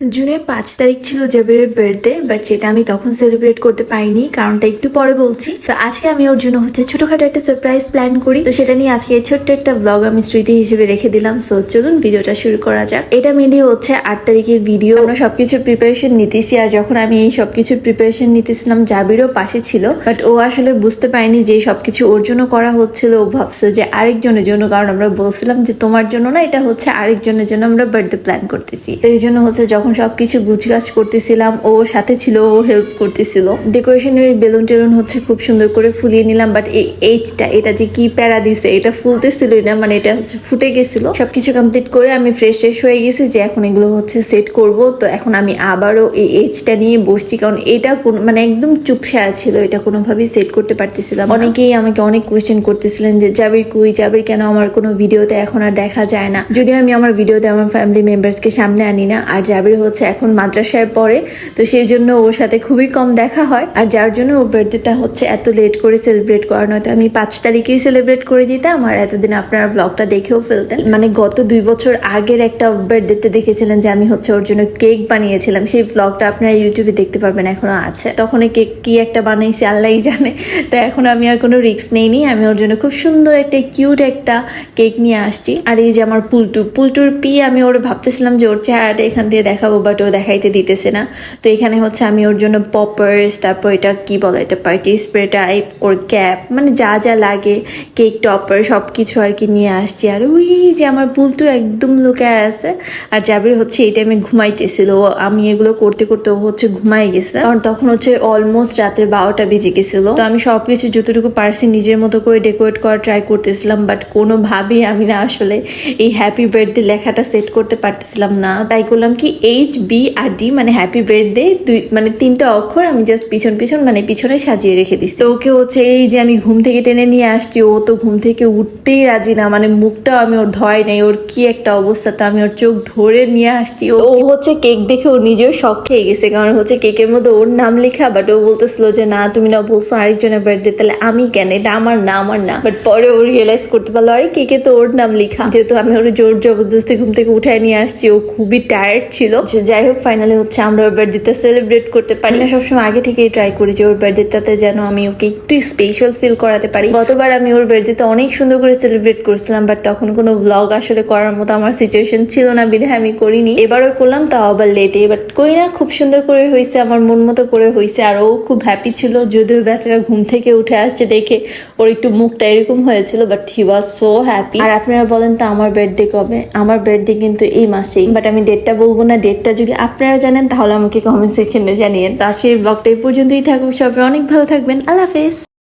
জুনের পাঁচ তারিখ ছিল জাবিরের বার্থডে বাট সেটা আমি তখন সেলিব্রেট করতে পারিনি, কারণটা একটু পরে বলছি। তো আজকে আমি ওর জন্য হচ্ছে ছোটখাটো একটা সারপ্রাইজ প্ল্যান করি। তো সেটা নিয়ে আজকে ছোট্ট একটা ব্লগ আমি স্মৃতি হিসেবে রেখে দিলাম। সো চলুন ভিডিওটা শুরু করা যাক। এটা মেনলি হচ্ছে আট তারিখের ভিডিও আমরা সবকিছুর প্রিপারেশন নিতেছি, আর যখন আমি এই সবকিছুর প্রিপারেশন নিতেছিলাম, জাবিরও পাশে ছিল বাট ও আসলে বুঝতে পারেনি যে সবকিছু ওর জন্য করা হচ্ছিল। ও ভাবছে যে আরেকজনের জন্য, কারণ আমরা বলছিলাম যে তোমার জন্য না, এটা হচ্ছে আরেকজনের জন্য আমরা বার্থডে প্ল্যান করতেছি। তো এই জন্য হচ্ছে যখন সবকিছু গুছগাছ করতেছিলাম, ও সাথে ছিল, ও হেল্প করতেছিল। ডেকোরেশনের বেলুন টেলুন হচ্ছে খুব সুন্দর করে ফুলিয়ে নিলাম বাট এই এইচটা এটা যে কি প্যারা দিছে, এটা ফুলতেছিল না মানে এটা হচ্ছে ফুটে গেছিল। সবকিছু কমপ্লিট করে আমি ফ্রেশ ফ্রেশ হয়ে গেছি যে এখন এগুলো হচ্ছে সেট করব, তো এখন আমি আবারও এই এইচটা নিয়ে বসছি, কারণ এটা কোন মানে একদম চুপসায়া ছিল, এটা কোনোভাবেই সেট করতে পারতেছিলাম অনেকেই আমাকে অনেক কোয়েশ্চেন করতেছিলেন যে, জাবির কুই? জাবির কেন আমার কোনো ভিডিওতে এখন আর দেখা যায় না? যদি আমি আমার ভিডিওতে আমার ফ্যামিলি মেম্বার্সকে সামনে আনি না, আর জাবির হচ্ছে এখন মাদ্রাসায় পড়ে, তো সেই জন্য ওর সাথে খুবই কম দেখা হয়। আর যার জন্য ওর বার্থডেটা হচ্ছে এত লেট করে সেলিব্রেট করা নয়তো আমি পাঁচ তারিখেই সেলিব্রেট করে দিতাম আর এতদিন আপনারা ব্লগটা দেখেও ফেলতেন। মানে গত দুই বছর আগের একটা বার্থডেতে দেখেছিলেন যে আমি হচ্ছে ওর জন্য কেক বানিয়েছিলাম, সেই ব্লগটা আপনারা ইউটিউবে দেখতে পারবেন, এখনও আছে। তখন কেক কি একটা বানাইছি আল্লাহই জানে, তো এখন আমি আর কোনো রিস্ক নেইনি, আমি ওর জন্য খুব সুন্দর একটা কিউট একটা কেক নিয়ে আসছি। আর এই যে আমার পুলটু, পুলটুর পি আমি ওর ভাবতেছিলাম যে ওর চেহারাটা এখান দিয়ে দেখাবো বাট ও দেখাইতে দিতেছে না। তো এখানে হচ্ছে আমি ওর জন্য পপার্স তারপর এটা কি বলে এটা party spray type or cap মানে যা যা লাগে কেক টপার সব কিছু আর কি নিয়ে আসছি। আর ওই যে আমার পুলটু একদম লুকায় আছে। আর জাবির হচ্ছে এই টাইমে ঘুমাইতেছিল। আমি এগুলো করতে করতে ও হচ্ছে ঘুমাই গেছে। কারণ তখন হচ্ছে অলমোস্ট রাতের বারোটা বেজে গেছিল। তো আমি সবকিছু যতটুকু পারছি নিজের মতো করে ডেকোরেট করার ট্রাই করতেছিলাম বাট কোনোভাবেই আমি না আসলে এই হ্যাপি বার্থডে লেখাটা সেট করতে পারতেছিলাম না। তাই করলাম কি এইচ বি আর ডি মানে হ্যাপি বার্থডে দুই মানে তিনটা অক্ষর আমি জাস্ট পিছন পিছন মানে পিছনে সাজিয়ে রেখে দিচ্ছি তো ওকে হচ্ছে এই যে আমি ঘুম থেকে টেনে নিয়ে আসছি, ও তো ঘুম থেকে উঠতেই রাজি না মানে মুখটাও আমি ওর ধয় নাই, ওর কি একটা অবস্থা, তো আমি ওর চোখ ধরে নিয়ে আসছি। ও হচ্ছে কেক দেখে ও নিজেও শখ খেয়ে গেছে, কারণ হচ্ছে কেকের মধ্যে ওর নাম লেখা বাট ও বলতেছিল যে, না, তুমি না বলছো আরেকজনের বার্থডে তাহলে আমি কেন? এটা আমার না আমার না। বাট পরে ও রিয়েলাইজ করতে পারল, আরে, কেকে তো ওর নাম লেখা। যেহেতু আমি ওর জোর জবরদস্তি ঘুম থেকে উঠায় নিয়ে আসছি, ও খুবই টায়ার্ড ছিল। যে যাই হোক ফাইনালি হচ্ছে আমরা ওর বার্থডেটা সেলিব্রেট করতে পারি। না সবসময় আগে থেকেই ট্রাই করি যে ওর বার্থডেটাতে যেন আমি ওকে একটু স্পেশাল ফিল করাতে পারি। গতবার আমি ওর বার্থডেতে অনেক সুন্দর করে সেলিব্রেট করছিলাম বাট তখন কোনো ব্লগ আসলে করার মতো আমার সিচুয়েশন ছিল না বিধায় আমি করিনি। এবারও করলাম তাও আবার লেটে বাট করি না খুব সুন্দর করে হয়েছে আমার মন মতো করে হয়েছে আর ও খুব হ্যাপি ছিল। যদিও বেচারা ঘুম থেকে উঠে আসছে দেখে ওর একটু মুখটা এরকম হয়েছিল but he was so happy আর আপনারা বলেন তো আমার বার্থডে কবে? আমার বার্থডে কিন্তু এই মাসেই। বাট আমি ডেটটা বলব না ডেটটা যদি আপনারা জানেন, তাহলে আমাকে কমেন্ট সেকশনে জানিয়ে তো আজকের ব্লগটা এই পর্যন্তই থাকুক সবাই। অনেক ভালো থাকবেন। আল্লাহ হাফেজ।